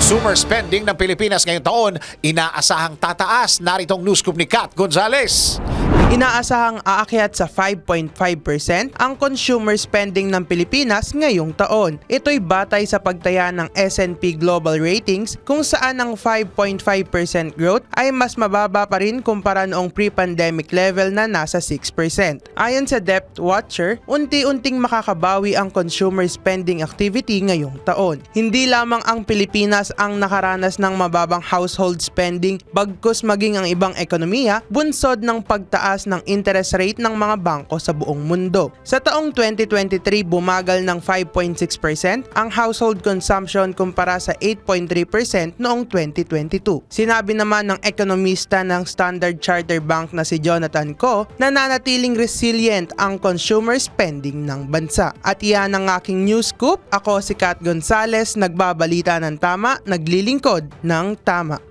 consumer spending ng Pilipinas ngayong taon inaasahang tataas. Naritong news scoop ni Kat Gonzales. Inaasahang aakyat sa 5.5% ang consumer spending ng Pilipinas ngayong taon. Ito'y batay sa pagtaya ng S&P Global Ratings kung saan ang 5.5% growth ay mas mababa pa rin kumpara noong pre-pandemic level na nasa 6%. Ayon sa Depth Watcher, unti-unting makakabawi ang consumer spending activity ngayong taon. Hindi lamang ang Pilipinas ang nakaranas ng mababang household spending bagkus maging ang ibang ekonomiya bunsod ng pagtaas ng interest rate ng mga bangko sa buong mundo. Sa taong 2023 bumagal ng 5.6% ang household consumption kumpara sa 8.3% noong 2022. Sinabi naman ng ekonomista ng Standard Chartered Bank na si Jonathan Ko na nanatiling resilient ang consumer spending ng bansa. At iyan ang aking news scoop. Ako si Kat Gonzales, nagbabalita ng tama, naglilingkod ng tama.